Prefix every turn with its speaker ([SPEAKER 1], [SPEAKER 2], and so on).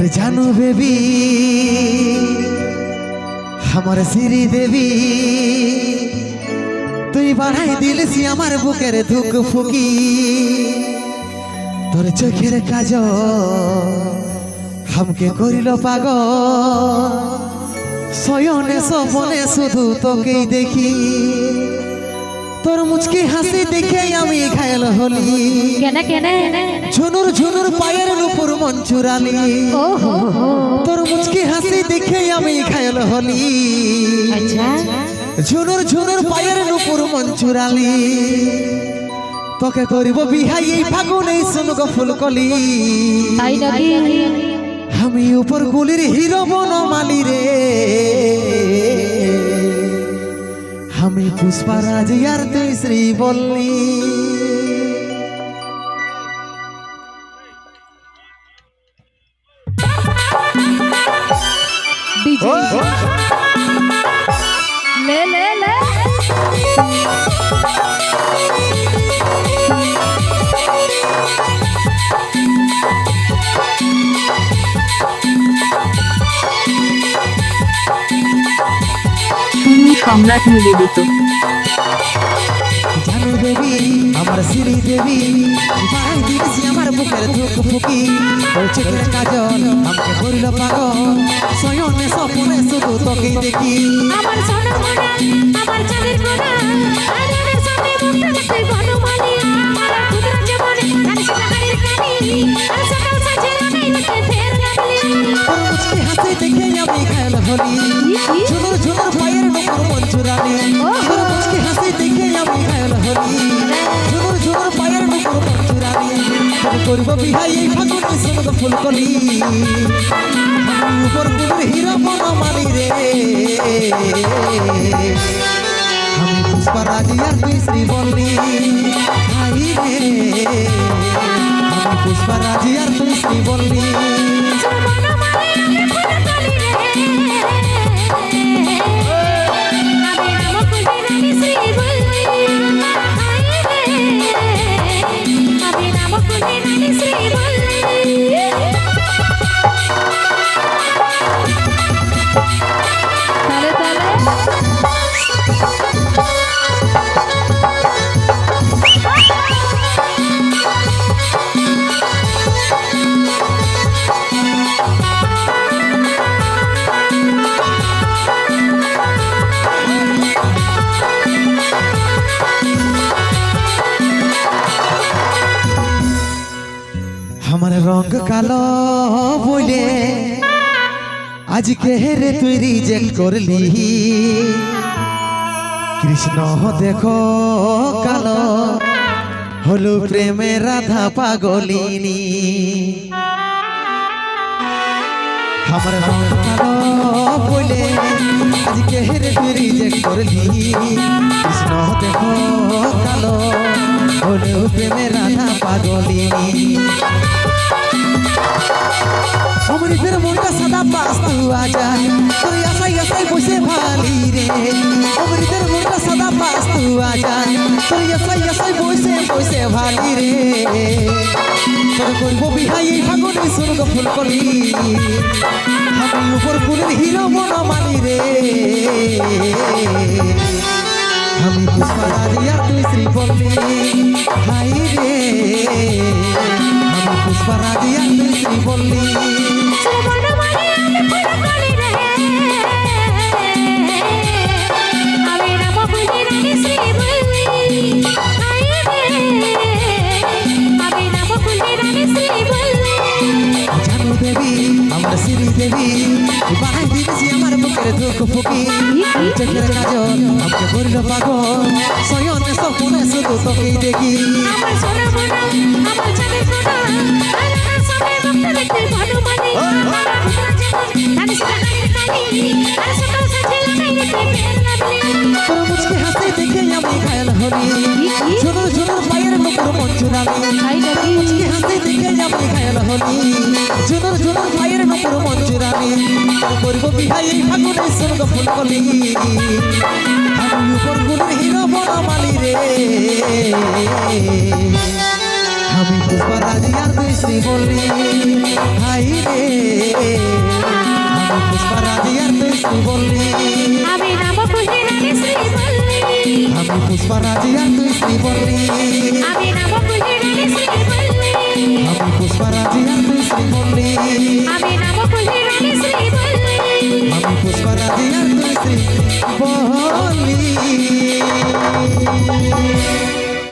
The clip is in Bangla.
[SPEAKER 1] আর জানো বেবি, আমার শ্রী দেবী। তুই বাড়াই দিলিস আমার বুকের ধুক ফুকি, তোর চোখের কাজ হামকে করিল পাগ শয়নে সপনে শুধু তোকেই দেখি। তোর মুচকি হাসি দেখে আমি ঘায়ল হলি।
[SPEAKER 2] কেন কেন?
[SPEAKER 1] ঝুনুর ঝুনুর পায়ের নুপুর মন চুরালি তোর মুচকি হাসি দেখে আমি ঘায়ল হলি।
[SPEAKER 2] আচ্ছা।
[SPEAKER 1] ঝুনুর ঝুনুর পায়ের নুপুর মন চুরালি তোকে করিব বিহাই এই ফাগুন শুনুক ফুলকলি।
[SPEAKER 2] তাই নাকি?
[SPEAKER 1] আমি উপর গুলির হিরো বনমালি রে। আমি পুষ্পারাজ আর তুই শ্রী বললি
[SPEAKER 2] ডিজে
[SPEAKER 3] সম্রাট নিবেদিত
[SPEAKER 1] জানো দেবী আমার শ্রী দেবী বাই দিয়েছি আমার বুকের ধুক ফুকি। বলছে চোখের কাজল আমাকে করিল পাগল। সয়নে স্বপ্নে শুধু তোকেই দেখি।
[SPEAKER 2] আমার সোনা মোনা আমার চাঁদের মোনা আরে সামনে মুখটা ভালো আমার
[SPEAKER 1] করব বিহাই এই ফাগুনে সুন্দর ফুল কলি উপর কুড়ির হিরো বনমালি রে। আমি পুষ্পারাজি আর তুই শ্রী বললি ভাই রে। রঙ কালো বলে আজকে রে তুই রিজেক্ট করলি। কৃষ্ণ, দেখো কালো হলো প্রেমে রাধা পাগলিনী। আমার রঙ কালো বলে আজকে রে তুই রিজেক্ট করলি। কৃষ্ণ, দেখো কালো হলো প্রেমে রাধা পাগলিনী। অমৃতের মনটা সাদা পাস্তু আজা তোর আশাই আশাই বসে ভালি রে। অমৃতের মনটা সাদা পাস্তু আজা তোর আশাই আশাই বসে বসে ভালি রে। তোর করব বিহাই এই ফাগুনে স্বর্গ ফুল কলি আমি উপর ফুলের হিরো মন মানি রে। আমি পুষ্পারাজি আর তুই শ্রী বললি হাই রে। আমি পুষ্পারাজি আর তুই শ্রী বললি
[SPEAKER 2] শ্রী
[SPEAKER 1] দেবী বাহাই দিয়েছি আমার বুকের দুঃখ ফুকি চোখের কাজল আমাকে করিল পাগল শয়নে স্বপ্নে শুধু তোকেই দেখি
[SPEAKER 2] আমার সোনা মোনা আমার চাঁদের মোনা
[SPEAKER 1] আমি ঘায়ল হলি ঝুনুর পায়ের নুপুর মন চুরালি করব বিহাই ফাগুনে স্বর্গ ফুল কলি। আমি গুলির হিরো বড় মালি রে। আমি পুষ্পারাজি আর তুই শ্রী বললি হাই রে। পুষ্পারাজি আর তুই শ্রীবল্লী
[SPEAKER 2] আমি
[SPEAKER 1] আমি পুষ্পারাজি আর তুই শ্রীবল্লী
[SPEAKER 2] আমি নাম খুশি রানী শ্রীবল্লী
[SPEAKER 1] আমি পুষ্পারাজি আর তুই শ্রীবল্লী
[SPEAKER 2] আমি নাম খুশি রানী শ্রীবল্লী
[SPEAKER 1] আমি পুষ্পারাজি আর তুই শ্রীবল্লী